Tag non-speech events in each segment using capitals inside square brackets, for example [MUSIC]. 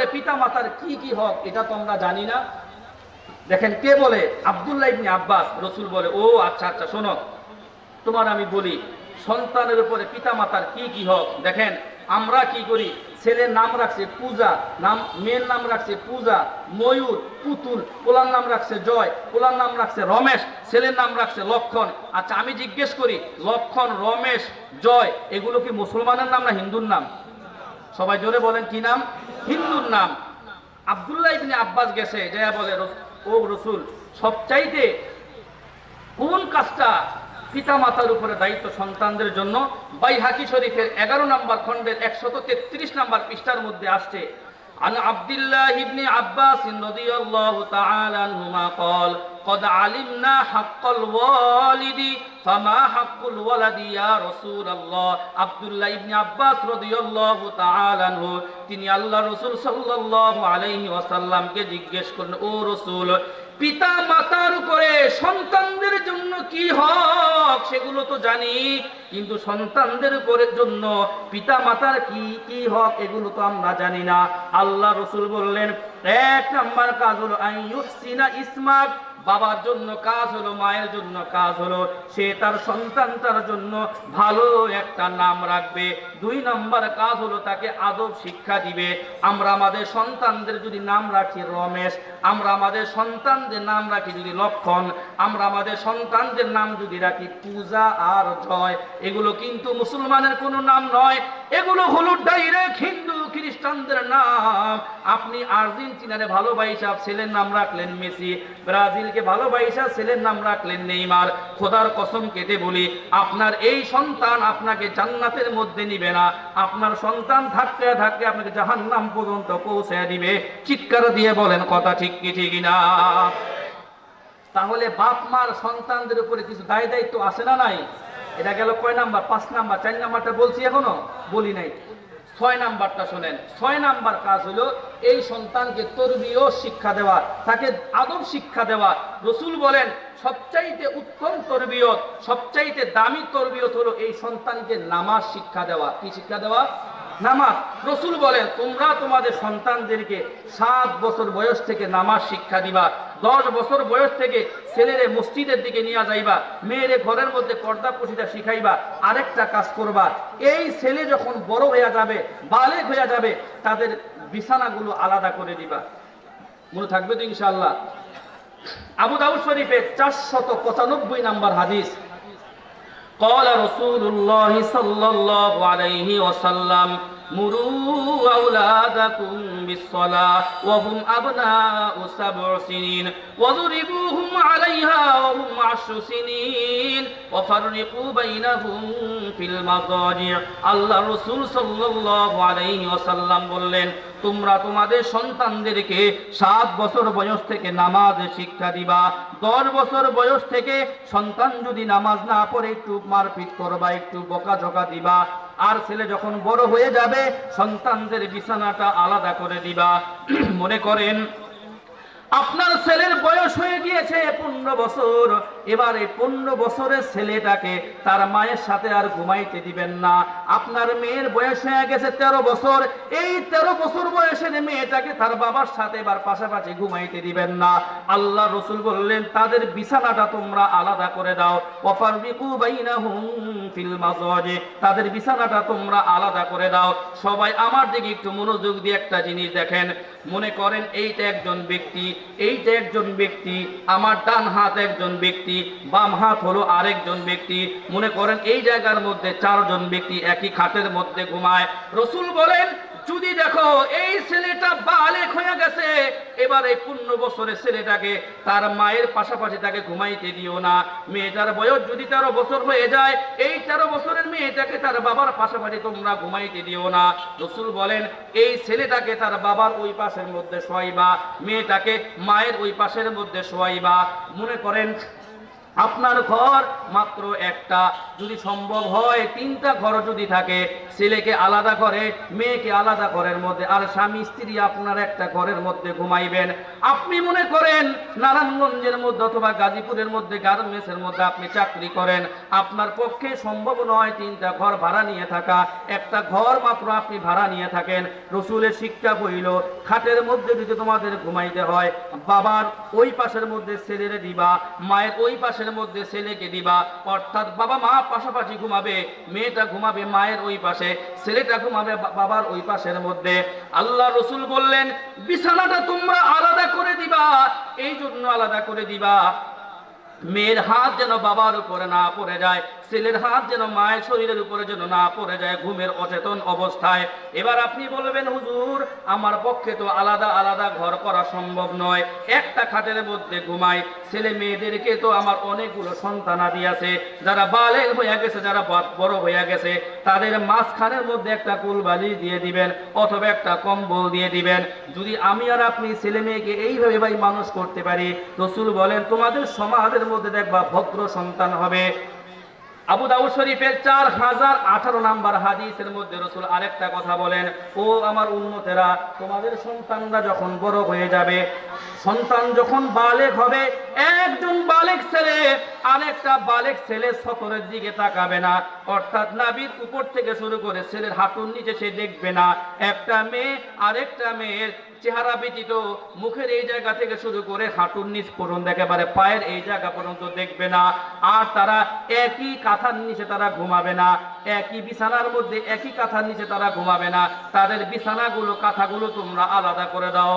উপরে পিতা মাতার কি কি হক, এটা তো আমরা জানি না। দেখেন, কে বলে? আব্দুল্লাহ ইবনে আব্বাস, রসুল বলে, ও আচ্ছা আচ্ছা শোনো, তোমার আমি বলি, সন্তানের উপরে পিতা মাতার কি কি হক? দেখেন, আমরা কি করি? ছেলের নাম রাখছে পূজা, নাম, মেয়ের নাম রাখছে পূজা, ময়ূর, পুতুল, পোলার নাম রাখছে জয়, পোলার নাম রাখছে রমেশ, ছেলের নাম রাখছে লক্ষণ। আচ্ছা আমি জিজ্ঞেস করি, লক্ষণ, রমেশ, জয়, এগুলো কি মুসলমানের নাম না হিন্দুর নাম? সবাই জোরে বলেন, কি নাম? হিন্দুর নাম আব্দুল্লাহ ইবনে আব্বাস গেছে যা বলে রস- ও রসুল সবচাইতে কোন কাজটা পিতা মাতার উপরে দায়িত্ব সন্তানদের জন্য বাইহাকি শরীফের এগারো নম্বর খণ্ডের একশত তেত্রিশ নম্বর পৃষ্ঠার মধ্যে আসছে عن عبد الله بن عباس رضي الله تعالى عنهما قال قد علمنا حق الوالد فما حق الولد يا رسول الله عبد الله بن عباس رضي الله تعالى عنه তিনি আল্লাহ রসুল সাল্লাল্লাহু আলাইহি ওয়াসাল্লামকে জিজ্ঞেস করলেন ও রসুল পিতা মাতার উপরে সন্তানদের জন্য কি হক সেগুলো তো জানি কিন্তু সন্তানদের উপরে জন্য পিতা মাতার কি কি হক এগুলো তো আমরা জানি না আল্লাহ রসুল বললেন এক নাম্বার কাজ হলো আইয়ুহসিনা ইসমাক বাবার জন্য কাজ হলো, মায়ের জন্য কাজ হলো, সে তার সন্তানটার জন্য ভালো একটা নাম রাখবে। দুই নম্বর কাজ হলো তাকে আদব শিক্ষা দিবে। আমরা আমাদের সন্তানদের যদি নাম রাখি রমেশ, আমরা আমাদের সন্তানদের নাম রাখি যদি লক্ষণ, আমরা আমাদের সন্তানদের নাম যদি রাখি পূজা আর জয়, এগুলো কিন্তু মুসলমানের কোনো নাম নয়। এগুলো হলো ডাইরেক্ট হিন্দু খ্রিস্টানদের নাম। আপনি আর্জেন্টিনারে ভালোবাসা ছেলের নাম রাখলেন মেসি, ব্রাজিলকে ভালোবাসা ছেলের নাম রাখলেন নেইমার। খোদার কসম কেটে বলি, আপনার এই সন্তান আপনাকে জান্নাতের মধ্যে নিবে না। আপনার সন্তান থাকতে থাকতে আপনাকে জাহান্নাম পর্যন্ত পৌঁছে দিবে। চিৎকার দিয়ে বলেন, কথা ঠিক কি ঠিক না? তাহলে বাপ মার সন্তানদের উপরে কিছু দায় দায়িত্ব আছে না নাই? এটা গেল কয় নাম্বার? পাঁচ নাম্বার। চার নাম্বারটা বলছি এখনও? বলি নাই। ছয় নাম্বারটা শোনেন। ছয় নাম্বার কাজ হলো এই সন্তানকে তরবিও শিক্ষা দেওয়া, তাকে আদব শিক্ষা দেওয়া। রসুল বলেন, সবচাইতে উত্তম তরবিয়ত, সবচাইতে দামি তরবিয়ত হলো এই সন্তানকে নামাজ শিক্ষা দেওয়া। কি শিক্ষা দেওয়া? নামাজ। রসুল বলেন, তোমরা তোমাদের সন্তানদেরকে সাত বছর বয়স থেকে নামাজ শিক্ষা দিবা। দশ বছর বয়স থেকে ছেলেরে মসজিদের দিকে নিয়ে যাইবা মেয়েরে ঘরের মধ্যে পর্দা পুষিটা শিখাইবা আরেকটা কাজ করবা এই ছেলে যখন বড় হয়ে যাবে বালেক হয়ে যাবে তাদের বিছানাগুলো আলাদা করে দিবা মনে থাকবে তো ইনশাআল্লাহ আবু দাউদ শরীফের চারশত পঁচানব্বই নাম্বার হাদিস قال رسول الله صلى الله عليه وسلم مروا أولادكم بالصلاة وهم أبناء سبع سنين وضربوهم عليها وهم عشر سنين وفرقوا بينهم في المضاجع الله رسول صلى الله عليه وسلم বললেন তোমরা তোমাদের সন্তানদেরকে সাত বছর বয়স থেকে নামাজ শিক্ষা দিবা। দশ বছর বয়স থেকে সন্তান যদি নামাজ না পড়ে, একটু মারপিট করবা, একটু বকাঝকা দিবা। আর ছেলে যখন বড় হয়ে যাবে, সন্তানদের বিছানাটা আলাদা করে দিবা। [CLEARS THROAT] মনে করেন, আপনার ছেলের বয়স হয়ে গিয়েছে পনেরো বছর। এবার এই পনেরো বছরের ছেলেটাকে তার মায়ের সাথে আর ঘুমাইতে দিবেন না। আপনার মেয়ের বয়স হয়ে গেছে তেরো বছর। এই তেরো বছর বয়সের মেয়েটাকে তার বাবার সাথে এবার পাশাপাশি ঘুমাইতে দিবেন না। আল্লাহ রসুল বললেন, তাদের বিছানাটা তোমরা আলাদা করে দাও। মাজাজে তাদের বিছানাটা তোমরা আলাদা করে দাও। সবাই আমার দিকে একটু মনোযোগ দিয়ে একটা জিনিস দেখেন। মনে করেন, এইটা একজন ব্যক্তি, এইটা একজন ব্যক্তি, আমার ডান হাত একজন ব্যক্তি বাম হাত হলো আরেকজন ব্যক্তি। মনে করেন এই জায়গার মধ্যে চারজন ব্যক্তি একই খাটের মধ্যে ঘুমায়। রসুল বলেন, যদি দেখো এই ছেলেটা বালেক হয়ে গেছে, এবার এই পনেরো বছরের ছেলেটাকে তার মায়ের পাশাপাশি তাকে ঘুমাইতে দিও না। মেয়েটার বয়স যদি তেরো বছর হয়ে যায়, এই তেরো বছরের মেয়েটাকে তার বাবার পাশাপাশি তোমরা ঘুমাইতে দিও না। রসুল বলেন, এই ছেলেটাকে তার বাবার ওই পাশের মধ্যে শোয়াইবা, মেয়েটাকে মায়ের ওই পাশের মধ্যে শোয়াইবা। মনে করেন আপনার ঘর মাত্র একটা। যদি সম্ভব হয়, তিনটা ঘর যদি থাকে, ছেলেকে আলাদা করে, মেয়েকে আলাদা ঘরের মধ্যে, আর স্বামী, স্ত্রী আপনার একটা ঘরের মধ্যে ঘুমাইবেন। আপনি মনে করেন, নারায়ণগঞ্জের মধ্যে অথবা গাজীপুরের মধ্যে, গার্মেন্টসের মধ্যে আপনি চাকরি করেন। আপনার পক্ষে সম্ভব নয় তিনটা ঘর ভাড়া নিয়ে থাকা। একটা ঘর মাত্র আপনি ভাড়া নিয়ে থাকেন। রসুলের শিক্ষা বইল খাটের মধ্যে যদি তোমাদের ঘুমাইতে হয়, বাবার ওই পাশের মধ্যে ছেলেরে দিবা মায়ের ওই পাশের মধ্যে ছেলেকে দিবা। অর্থাৎ বাবা মা পাশাপাশি ঘুমাবে, মেয়েটা ঘুমাবে মায়ের ওই পাশে, ছেলেটা ঘুমাবে বাবার ওই পাশের মধ্যে। আল্লাহ রসুল বললেন, বিছানাটা তোমরা আলাদা করে দিবা এই জন্য আলাদা করে দিবা। মেয়ের হাত যেন বাবার উপরে না পড়ে যায় ছেলের হাত যেন মায়ের শরীরের উপরে যেন না পড়ে যায়, ঘুমের অচেতন অবস্থায়। এবার আপনি বলবেন, হুজুর, আমার পক্ষে তো আলাদা আলাদা ঘর করা সম্ভব নয়। একটা খাটের মধ্যে ঘুমাই। ছেলে মেয়েদেরকে তো আমার অনেকগুলো সন্তান আদি আছে। যারা বালে হয়ে গেছে, যারা বড় হয়ে গেছে, তাদের মাঝখানের মধ্যে একটা কুলবালি দিয়ে দিবেন অথবা একটা কম্বল দিয়ে দিবেন। যদি আমি আর আপনি ছেলে মেয়েকে এইভাবে ভাই মানুষ করতে পারি, রসুল বলেন, তোমাদের সমাজের মধ্যে দেখবা ভদ্র সন্তান হবে। আবু দাউদ শরীফের চার হাজার আঠারো নাম্বার হাদিসের মধ্যে রসুল আরেকটা কথা বলেন, ও আমার উন্নতেরা তোমাদের সন্তানরা যখন বড় হয়ে যাবে সন্তান যখন বালেক হবে, একজন বালেক ছেলে, আরেকটা বালেক ছেলে সতরের দিকে তাকাবে না। অর্থাৎ নাবির উপর থেকে শুরু করে ছেলের হাঁটুর নিচে সে দেখবে না। একটা মেয়ে, আরেকটা মেয়ের চেহারা ব্যতীত মুখের এই জায়গা থেকে শুরু করে হাঁটুর নিচ পর্যন্ত একেবারে পায়ের এই জায়গা পর্যন্ত দেখবে না। আর তারা একই কাঁথার নিচে তারা ঘুমাবে না। একই বিছানার মধ্যে একই কাঁথার নিচে তারা ঘুমাবে না। তাদের বিছানাগুলো, কাঁথাগুলো তোমরা আলাদা করে দাও।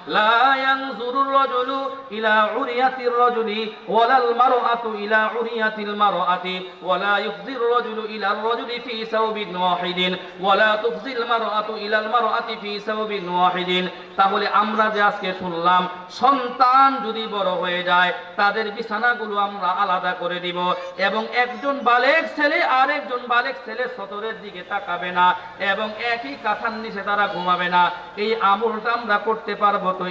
لا ينظر الرجل إلى عرية الرجل ولا المرأة إلى عرية المرأة ولا يفضي الرجل إلى الرجل في ثوب واحد ولا تفضي المرأة إلى المرأة في ثوب واحد তাহলে আমরা যে আজকে শুনলাম সন্তান যদি বড় হয়ে যায় তাদের বিছানাগুলো আমরা আলাদা করে দিব এবং একজন বালেক ছেলে আর একজন বালেক ছেলে সতরের দিকে তাকাবে না এবং একই কাঁথার নিচে তারা ঘুমাবে না এই আমলটা আমরা করতে পারবো তো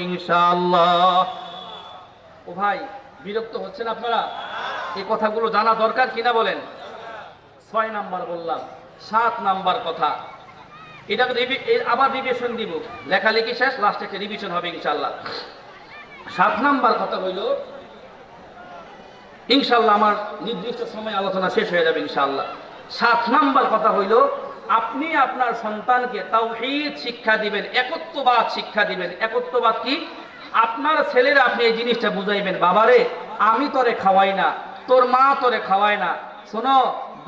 ও ভাই, বিরক্ত হচ্ছেন আপনারা? এই কথাগুলো জানা দরকার কিনা বলেন? ছয় নাম্বার বললাম, সাত নাম্বার কথা। রিভি- আবার রিভিশন দিব। লেখালেখি শেষ? লাস্টে একটা রিভিশন হবে ইনশাল্লাহ সাত নাম্বার কথা হইল ইনশাল্লাহ আমার নির্দিষ্ট সময় আলোচনা শেষ হয়ে যাবে ইনশাল্লাহ সাত নাম্বার কথা হইল আপনি আপনার সন্তানকে তাওহীদ শিক্ষা দিবেন, একত্ববাদ শিক্ষা দিবেন। একত্ববাদ কি? আপনার ছেলেরা আপনি এই জিনিসটা বুঝাইবেন, বাবারে, আমি তোরে খাওয়াই না, তোর মা তোরে খাওয়ায় না। শোনো,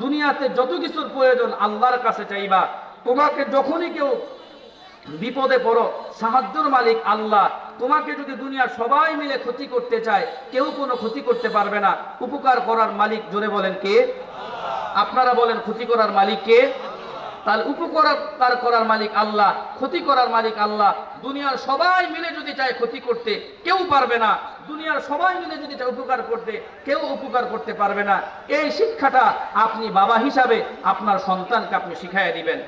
দুনিয়াতে যত কিছুর প্রয়োজন আল্লাহর কাছে চাইবা, তোমাকে যখনই কেউ বিপদে পড়ো, সাহায্যর মালিক আল্লাহ। তোমাকে যদি দুনিয়ার সবাই মিলে ক্ষতি করতে চায়, কেউ কোনো ক্ষতি করতে পারবে না। উপকার করার মালিক জোরে বলেন কে? আপনারা বলেন ক্ষতি করার মালিক কে? তাহলে উপকার করার মালিক আল্লাহ ক্ষতি করার মালিক আল্লাহ। দুনিয়ার সবাই মিলে যদি চায় ক্ষতি করতে কেউ পারবে না। দুনিয়ার সবাই মিলে যদি চায় উপকার করতে কেউ উপকার করতে পারবে না। এই শিক্ষাটা আপনি বাবা হিসাবে আপনার সন্তানকে আপনি শিখাইয়া দিবেন।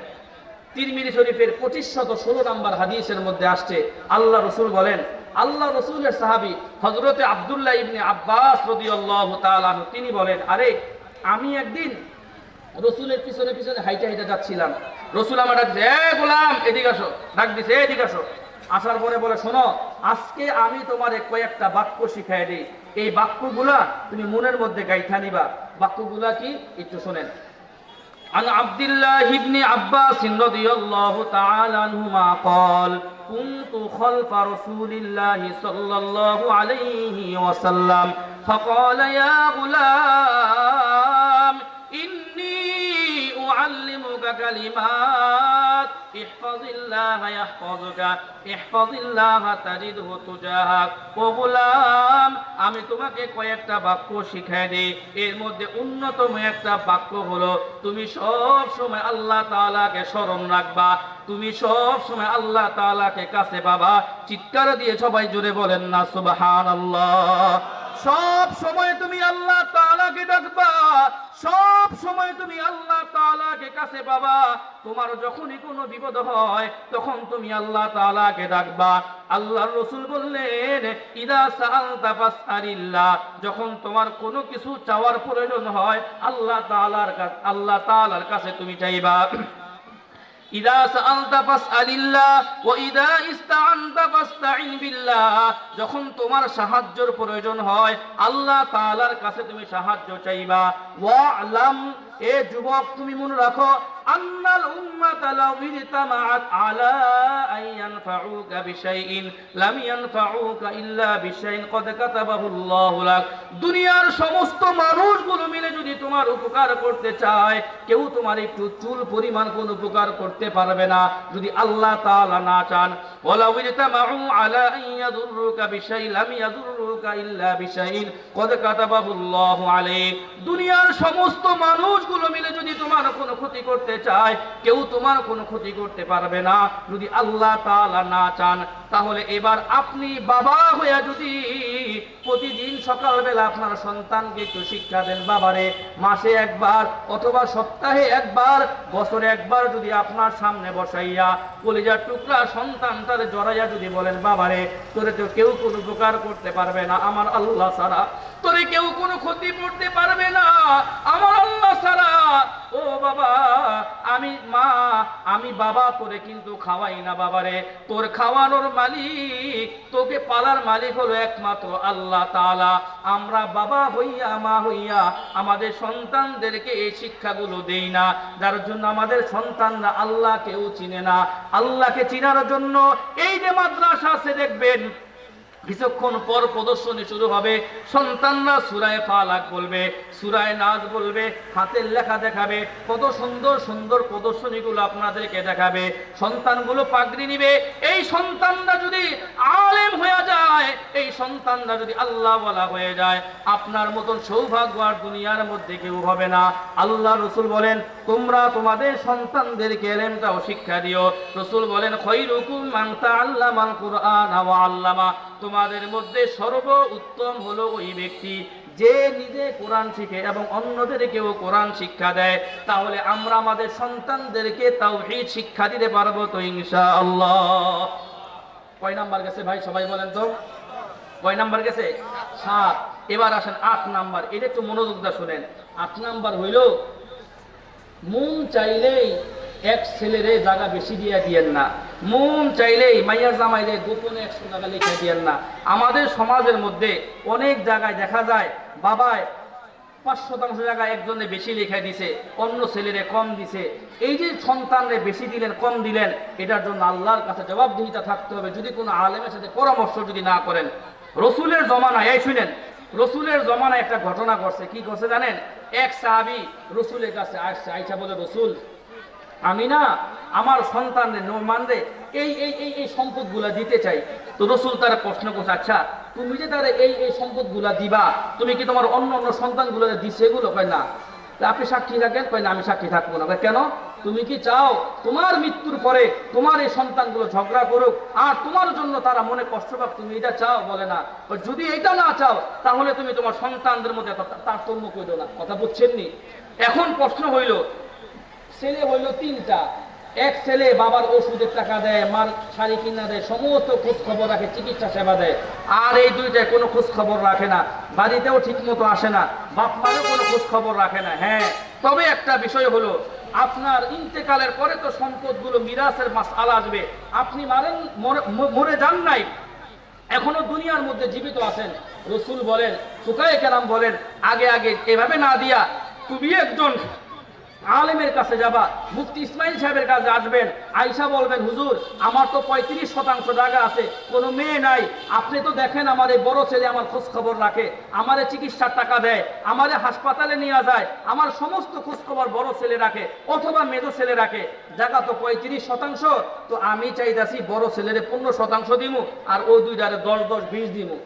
তিরমিরি শরীফের পঁচিশ শত ষোলো নম্বর হাদিসের মধ্যে আসছে আল্লাহ রসুল বলেন আল্লাহ রসুলের সাহাবি হজরতে আবদুল্লাহ ইবনে আব্বাস তাআলা আনহু, তিনি বলেন আরে আমি একদিন রসুলের পিছনে পিছনে হাইটা হাইটা যাচ্ছিলাম রসুল আমার ডাক দিছে, এ গোলাম এদিকে আসো ডাক দিছে এদিকে আসো আসার পরে বলে শোনো আজকে আমি তোমার কয়েকটা বাক্য শিখাই দিই এই বাক্যগুলা তুমি মনের মধ্যে গাইথা নিবা বাক্যগুলা কি একটু শোনেন عن عبد الله بن عباس رضي الله تعالى عنهما قال كنت خلف رسول الله صلى الله عليه وسلم فقال يا غلام كلمات احفظ الله يحفظك احفظ الله تجده تجاهك ও গোলাম আমি তোমাকে কয়েকটা বাক্য শিখাই দিই এর মধ্যে অন্যতম একটা বাক্য হলো তুমি সব সময় আল্লাহ তাআলাকে স্মরণ রাখবা তুমি সব সময় আল্লাহ তাআলাকে কাছে পাবা চিৎকার দিয়ে সবাই জুড়ে বলেন না সুবহানাল্লাহ সব সময় তুমি আল্লাহ তাআলাকে ডাকবা, সব সময় তুমি আল্লাহ তাআলাকে কাছে বাবা তোমার যখনই কোনো বিপদ হয়, তখন তুমি আল্লাহ তাআলাকে ডাকবা। আল্লাহর রসুল বললেন, ইদা ফাসআলিল্লাহ যখন তোমার কোনো কিছু চাওয়ার প্রয়োজন হয়, আল্লাহ তাআলার কাছে আল্লাহ তাআলার কাছে তুমি চাইবা। যখন তোমার সাহায্যর প্রয়োজন হয় আল্লাহ তাআলার কাছে তুমি সাহায্য চাইবা। ওয়ালাম এ যুবক, তুমি মনে রাখো, আন্নাল উম্মাতা লাউ ইজতামাআত আলা আন ইয়ানফাউকা বিশাইইন, লাম ইয়ানফাউকা ইল্লা বিশাইইন, কদ কাতাবাহু আল্লাহু লাক। দুনিয়ার সমস্ত মানুষগুলো মিলে যদি তোমার উপকার করতে চায়, কেউ তোমার একটু চুল পরিমাণ কোন উপকার করতে পারবে না, যদি আল্লাহ তাআলা না চান। ইজতামাউ আলা আন ইয়াদুররুকা বিশাইইন লাম ইয়াদুররুকা ইল্লা বিশাইইন, কদ কাতাবাহু আল্লাহু আলাইক। দুনিয়ার সমস্ত মানুষগুলো মিলে যদি তোমার কোনো ক্ষতি করতে চায়, কেউ তোমার কোনো ক্ষতি করতে পারবে না। যদি আল্লাহ তাআলা না চান, তাহলে এবার আপনি বাবা হয়ে যদি প্রতিদিন সকালবেলা আপনার সন্তানকে একটু শিক্ষা দেন, বাবারে, মাসে একবার অথবা সপ্তাহে একবার, বছরে একবার যদি আপনার সামনে বসাইয়া কলিজার টুকরা সন্তানটার জড়াইয়া যদি বলেন, বাবারে, তোরে তো কেউ কোনো উপকার করতে পারবে না, আমার আল্লাহ ছাড়া। তোরে কেউ কোনো ক্ষতি করতে পারবে না। আমার আল্লাহ ছাড়া। ও বাবা, আমি মা, আমি বাবা, তোরে কিন্তু খাওয়াই না বাবারে। তোর খাওয়ানোর মালিক, তোকে পালার মালিক হলো একমাত্র আল্লাহ তাআলা। আমরা বাবা হইয়া, মা হইয়া আমাদের সন্তানদেরকে এই শিক্ষাগুলো দেই না। যার জন্য আমাদের সন্তানরা আল্লাহকেও চিনে না। আল্লাহকে চিনার জন্য এই যে মাদ্রাসা আছে, দেখবেন কিছুক্ষণ পর প্রদর্শনী শুরু হবে। সন্তানরা সুরায় ফালাক বলবে, সুরায় নাচ বলবে, হাতের লেখা দেখাবে, কত সুন্দর সুন্দর প্রদর্শনীগুলো আপনাদেরকে দেখাবে। সন্তানগুলো পাগড়ি নিবে। এই সন্তানরা যদি আলেম হয়ে যায়, এই সন্তানরা যদি আল্লাহ বলা হয়ে যায়, আপনার মতন সৌভাগ্য আর দুনিয়ার মধ্যে কেউ হবে না। আল্লাহ রসুল বলেন, তোমরা তোমাদের সন্তানদেরকে এলেমটাও শিক্ষা দিও। রসুল বলেন, খৈরুকুম মাংতা আল্লাহ মাল কুরআন আল্লামা। তোমাদের মধ্যে সর্ব উত্তম হলো ওই ব্যক্তি যে নিজে কোরআন শিখে এবং অন্যদেরকেও কোরআন শিক্ষা দেয়। তাহলে আমরা আমাদের সন্তানদেরকে তাওহীদ শিক্ষা দিতে পারব তো ইনশাআল্লাহ। কয় নাম্বার গেছে ভাই, সবাই বলেন তো? কয় নাম্বার গেছে? সাত। এবার আসেন আট নাম্বার। এটা একটু মনোযোগ দা শুনেন। আট নাম্বার হইল, মন চাইলেই এক ছেলেরে জায়গা বেশি দিয়ে দিয়েন না। মন চাইলেই মাইয়া জামাইরে গোপনে একশো টাকা লিখে দিয়েন না। আমাদের সমাজের মধ্যে অনেক জায়গায় দেখা যায়, বাবায় পাঁচ শতাংশ জায়গায় একজনে বেশি লেখা দিছে, অন্য ছেলেরে কম দিছে। এই যে সন্তানরে বেশি দিলেন, কম দিলেন, এটার জন্য আল্লাহর কাছে জবাবদিহিতা থাকতে হবে। যদি কোনো আলেমের সাথে পরামর্শ যদি না করেন, রসুলের জমানায়, এই শুনেন, রসুলের জমানায় একটা ঘটনা ঘটছে। কি করছে জানেন? এক সাহাবি রসুলের কাছে আসছে, আইসা বলে, রসুল আমি না আমার সন্তানদের নোমানরে এই এই এই এই সম্পদগুলা দিতে চাই। তো রসুল তারা প্রশ্ন করছে আচ্ছা তুমি যে তারা এই এই সম্পদগুলা দিবা, তুমি কি তোমার অন্য অন্য সন্তানগুলো দিচ্ছে এগুলো কয় না। আপনি সাক্ষী থাকেন? কয় না, আমি সাক্ষী থাকব না। কেন? তুমি কি চাও তোমার মৃত্যুর পরে তোমার এই সন্তানগুলো ঝগড়া করুক? আর তোমার জন্য তারা মনে কষ্ট পাক, তুমি এটা চাও? বলে না। যদি এটা না চাও, তাহলে তুমি তোমার সন্তানদের মধ্যে তারতম্য করো না। কথা বুঝছেননি? এখন প্রশ্ন হইল ছেলে হইল তিনটা। এক ছেলে বাবার ওষুধের টাকা দেয়, মার শাড়ি কিনা দেয়, সমস্ত খোঁজ খবর রাখে, চিকিৎসা সেবা দেয়। আর এই দুইটায় কোনো খোঁজ খবর রাখে না। বাড়িতেও ঠিক মতো আসে না বাপ মারও কোনো খোঁজ খবর রাখে না। হ্যাঁ তবে একটা বিষয় হলো, আপনার ইন্তেকালের পরে তো সম্পদগুলো মিরাসের মাস আলা আসবে। আপনি মারেন, মরে- মরে যান নাই। এখনও দুনিয়ার মধ্যে জীবিত আছেন। রসুল বলেন সুকায় কেরাম বলেন, আগে আগে এভাবে না দিয়া তুমি একজন আলেমের কাছে যাবা, মুফতি ইসমাইল সাহেবের কাছে আসবেন, আইসা বলবেন, হুজুর, আমার তো পঁয়ত্রিশ শতাংশ জায়গা আছে, কোনো মেয়ে নাই, আপনি তো দেখেন আমার এই বড় ছেলে আমার খোঁজ খবর রাখে, আমারে চিকিৎসার টাকা দেয়, আমারে হাসপাতালে নিয়ে যায়, আমার সমস্ত খোঁজ খবর বড় ছেলে রাখে, অথবা মেজো ছেলে রাখে, জায়গা তো পঁয়ত্রিশ শতাংশ, তো আমি চাইতাছি বড় ছেলেরে পনেরো শতাংশ দিমু, আর ও দুইটারে দশ দশ বিশ দিমু।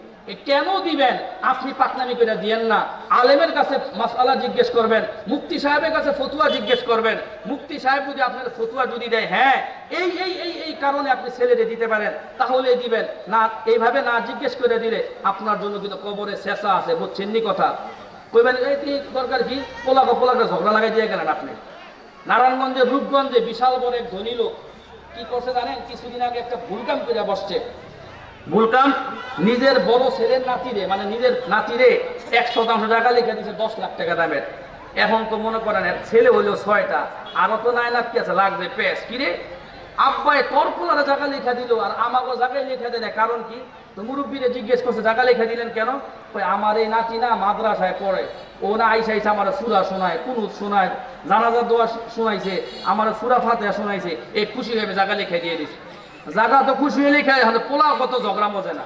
কেন দিবেন? আপনি পাকনামি করে দিয়েন না। আলেমের কাছে মাসালা জিজ্ঞেস করবেন মুক্তি সাহেবের কাছে ফতুয়া জিজ্ঞেস করবেন। মুক্তি সাহেব যদি আপনার ফতুয়া যদি দেয় হ্যাঁ এই এই এই এই কারণে আপনি ছেলেরে দিতে পারেন, তাহলে দিবেন। না, এইভাবে না জিজ্ঞেস করে দিলে আপনার জন্য কিন্তু কবরে শেষা আছে বুঝছেন নি কথা? কইবেন, এই দরকার কি? পোলাকে পোলাকে ঝগড়া লাগাই দিয়ে গেলেন আপনি? নারায়ণগঞ্জের রূপগঞ্জে বিশাল বড় এক ধনী লোক, কি করছে জানেন? কিছুদিন আগে একটা ভুলকাম করে বসছে। ভুলকাম নিজের বড় ছেলের নাতিরে মানে নিজের নাতিরে এক শতাংশ টাকা লিখে দিচ্ছে দশ লাখ টাকা দামের। এখন তো মনে করেন ছেলে হইল ছয়টা, আরও তো নাই নাতি আছে, লাগবে পেস কিরে আব্বাই তোর জায়গা লিখে দিল আর আমাকে জায়গায় লিখে দেয় না। কারণ কি? তো মুরব্বীরে জিজ্ঞেস করছে, জায়গা লিখে দিলেন কেন? কই আমার এই নাতি না মাদ্রাসায় পড়ে। ও না আইসা আইসা আমার সুরা শোনায় কুনুত শোনায়, জানাজা দোয়া শোনাইছে, আমার সুরা ফাতেহা শোনাইছে। এই খুশি হয়ে জায়গা লিখে দিয়ে দিছে। জায়গা তো খুশি হয়ে লিখে এখন পোলাও কত ঝগড়া মজে না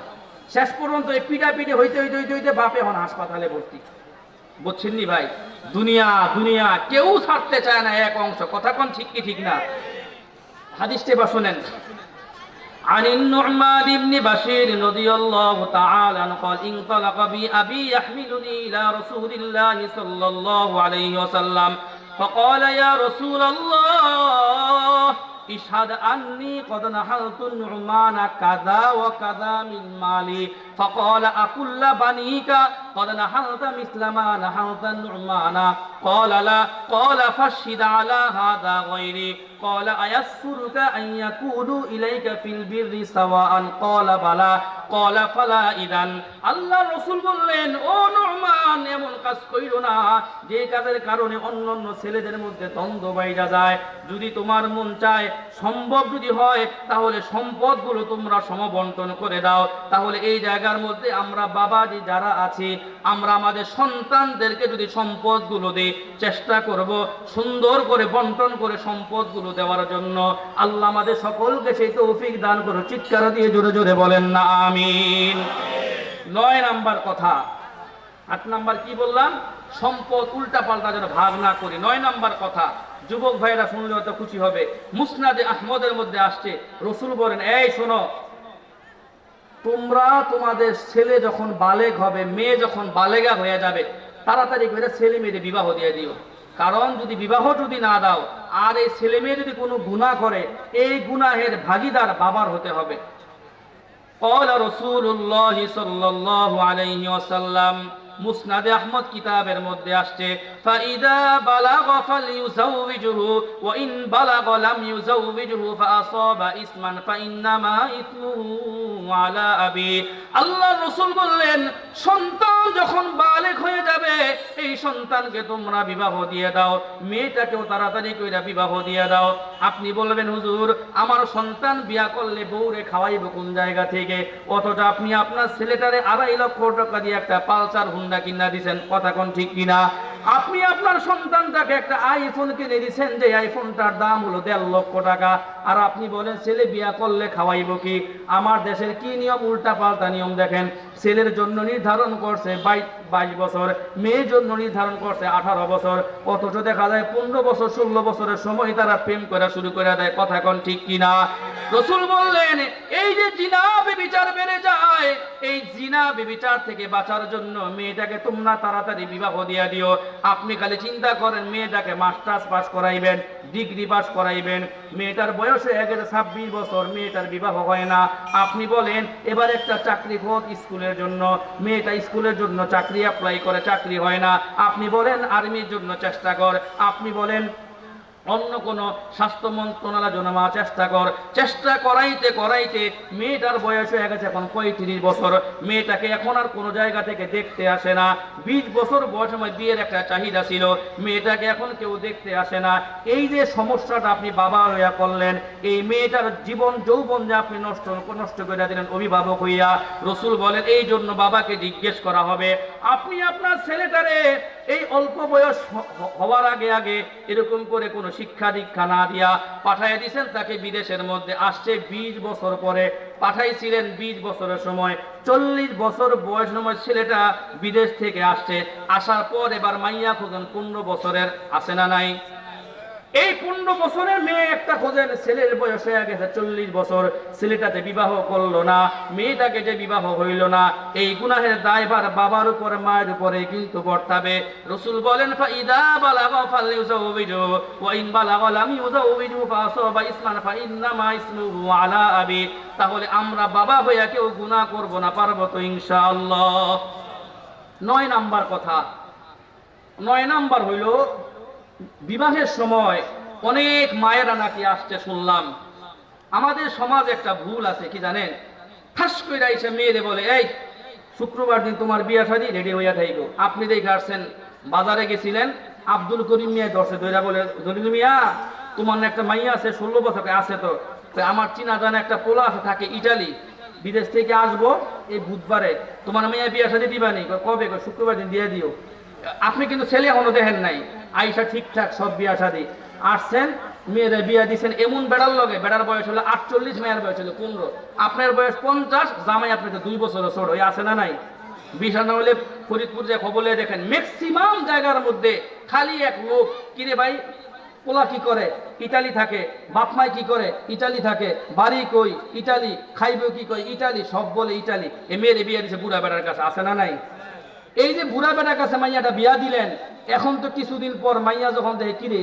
শেষ পর্যন্ত এই পিটা পিটে হইতে হইতে হইতে হইতে বাপে এখন হাসপাতালে ভর্তি বুঝছেন নি ভাই দুনিয়া দুনিয়া কেউ ছাড়তে চায় না এক অংশ কথা কোন ঠিক কি ঠিক না হাদিসটি বা শোনেন عن النعمان بن بشير رضي الله تعالى عنه قال انطلق بي أبي يحملني إلى رسول الله صلى الله عليه وسلم فقال يا رسول الله اشهد أني قد نحلت النعمان كذا وكذا من مالي فقال أكل بنيك قد نحلت مثل ما نحلت النعمان قال لا قال فاشهد على هذا غيري قال أيسرك أن يكونوا إليك في البر سواء قال بلى قال فلا إذن আল্লাহ রসুল বললেন ও নরমান এমন কাজ কইরো না যে কাজের কারণে অন্য অন্য ছেলেদের মধ্যে দ্বন্দ্ব বাইরা যায় যদি তোমার মন চায় সম্ভব যদি হয়, তাহলে সম্পদগুলো তোমরা সমবন্টন করে দাও। তাহলে এই জায়গার মধ্যে আমরা বাবাজি যারা আছি, আমরা আমাদের সন্তানদেরকে যদি সম্পদগুলো দিই, চেষ্টা করব সুন্দর করে বন্টন করে সম্পদগুলো দেওয়ার জন্য। আল্লাহ আমাদের সকলকে সেই তৌফিক দান করো চিৎকার দিয়ে জোরে জোরে বলেন না, আমিন। নয় নাম্বার কথা। আট নাম্বার কি বললাম? সম্পদ উল্টা পাল্টা যেন ভাগ না করি। নয় নাম্বার কথা। যুবক ভাইরা শুনলে হয়তো খুশি হবে মুসনাদে আহমদের মধ্যে আসছে রসুল বলেন এই শোনো তোমরা তোমাদের ছেলে যখন বালেগ হবে মেয়ে যখন বালেগা হয়ে যাবে তাড়াতাড়ি করে ছেলে মেয়েদের বিবাহ দিয়ে দিও কারণ যদি বিবাহ যদি না দাও আর এই ছেলে মেয়ে যদি কোনো গুনাহ করে এই গুনাহের ভাগিদার বাবার হতে হবে قال رسول الله صلى الله عليه وسلم মুসনাদে আহমদ কিতাবের মধ্যে আসছে, ফাইদা ইন ইসমান ফাইন্নামা আলা আবি। আল্লাহ বললেন, সন্তান যখন বালেগ হয়ে যাবে, এই সন্তানকে তোমরা বিবাহ দিয়ে দাও, মেয়েটাকেও তাড়াতাড়ি কইরা বিবাহ দিয়ে দাও। আপনি বলবেন, হুজুর, আমার সন্তান বিয়া করলে বউরে খাওয়াইব কোন জায়গা থেকে? অথচ আপনি আপনার ছেলেটারে আড়াই লক্ষ টাকা দিয়ে একটা পালসার হুন্ডা কিনা দিছেন, কথা কোন ঠিক কিনা? আপনি আপনার সন্তানটাকে একটা আইফোন কিনে দিচ্ছেন যে আইফোনটার দাম হলো দেড় লক্ষ টাকা। আর আপনি বলেন, ছেলে বিয়া করলে খাওয়াইব কি? আমার দেশের কি নিয়ম উল্টা পাল্টা নিয়ম দেখেন। ছেলের জন্য নির্ধারণ করছে বাইশ বাইশ বছর। মেয়ের জন্য নির্ধারণ করছে আঠারো বছর। অথচ দেখা যায় পনেরো বছর, ষোলো বছরের সময় তারা প্রেম করা শুরু করে দেয়। কথা কোন ঠিক কিনা? রসুল বললেন, এই যে জিনা বিচার বেড়ে যায়, এই জিনা বিচার থেকে বাঁচার জন্য মেয়েটাকে তোমরা তাড়াতাড়ি বিবাহ দিয়া দিও। আপনি খালি চিন্তা করেন, মেয়েটাকে মাস্টার্স পাস করাইবেন, ডিগ্রি পাস করাইবেন। মেয়েটার বয়স হয়ে ছাব্বিশ বছর, মেয়েটার বিবাহ হয় না। আপনি বলেন, এবার একটা চাকরি হোক স্কুলের জন্য। মেয়েটা স্কুলের জন্য চাকরি অ্যাপ্লাই করে চাকরি হয় না। আপনি বলেন আর্মির জন্য চেষ্টা কর। আপনি বলেন অন্য কোন স্বাস্থ্য মন্ত্রণালয় জনমা চেষ্টা কর। চেষ্টা করাইতে করাইতে মেয়েটার বয়স হয়ে গেছে এখন পঁয়ত্রিশ বছর। মেয়েটাকে এখন আর কোনো জায়গা থেকে দেখতে আসে না। বিশ বছর বয়স সময় বিয়ের একটা চাহিদা ছিল। মেয়েটাকে এখন কেউ দেখতে আসে না। এই যে সমস্যাটা আপনি বাবা হইয়া করলেন, এই মেয়েটার জীবন যৌবন যে আপনি নষ্ট নষ্ট করে দিলেন অভিভাবক হইয়া, রসুল বলেন এই জন্য বাবাকে জিজ্ঞেস করা হবে, আপনি আপনার ছেলেটারে এই অল্প বয়স হওয়ার আগে আগে এরকম করে কোনো শিক্ষা দীক্ষা না দিয়া পাঠাইয়া দিয়েছেন তাকে বিদেশের মধ্যে আসছে বিশ বছর পরে। পাঠাইছিলেন বিশ বছরের সময়। চল্লিশ বছর বয়স সময় ছেলেটা বিদেশ থেকে আসছে। আসার পর এবার মাইয়া খোঁজেন পনেরো বছরের আসে না নাই? এই পনেরো বছরের মেয়ে একটা খোঁজেন, ছেলের বয়স হয়ে গেছে চল্লিশ বছর। ছেলেটাতে বিবাহ করল না, মেয়েটাকে যে বিবাহ হইল না, এই গুনাহের দায়ভার বাবার উপর, মায়ের উপরে কিন্তু বর্তাবে। রসুল বলেন, ফাইদা বালাগা ফালিউজাউবিজু, ওয়া ইন বালাগা লাম ইউজাউবিজু ফাসাবা ইসমান, ফাইন্নামা ইসমুহু আলা আবি। তাহলে আমরা বাবা হইয়া কেউ গুনাহ করব না, পারব তো ইনশাআল্লাহ। নয় নাম্বার কথা, নয় নাম্বার হইল বিবাহের সময় অনেক মায়েরা নাকি আসছে শুনলাম। আমাদের সমাজ একটা ভুল আছে, কি জানেন? ঠাস করে এসে মেয়েরে বলে, এই, শুক্রবার দিন তোমার বিয়া শাদি রেডি হইয়া থাইব আপনি দেখে আসছেন, বাজারে গেছিলেন, আব্দুল করিম মিয়া দর্শে দইরা বলে, জলিল মিয়া, তোমার একটা মাইয়া আছে, ষোলো বছর আছে তো। আমার চিনা জানা একটা পোলা আছে, থাকে ইটালি। বিদেশ থেকে আসব, এই বুধবারে। তোমার মেয়ে বিয়া শাদি দিবানি কবে? শুক্রবার দিন দিয়ে দিও। আপনি কিন্তু ছেলে এখনও দেখেন নাই। আইসা ঠিকঠাক সব বিয়া শাদি আসছেন মেয়েরা বিয়া দিচ্ছেন এমন বেড়ার লগে, বেড়ার বয়স হলো আটচল্লিশ, মেয়ের বয়স হলো পনেরো। আপনার বয়স পঞ্চাশ, জামাই আপনাকে দুই বছর ছোট হয়ে আছে না নাই? বিশাল হলে ফরিদপুর যে খবরে দেখেন ম্যাক্সিমাম জায়গার মধ্যে খালি এক লোক। কিরে ভাই, পোলা কি করে? ইটালি থাকে বাপমাই কি করে? ইটালি থাকে, বাড়ি কই? ইটালি খাইবে কি কই? ইটালি সব বলে ইটালি এ মেয়ের বিয়ে দিছে বুড়া বেড়ার কাছে, আছে না নাই? এই যে বুড়া বেটার কাছে মাইয়াটা বিয়া দিলেন, এখন তো কিছুদিন পর মাইয়া যখন দেখে, কিরে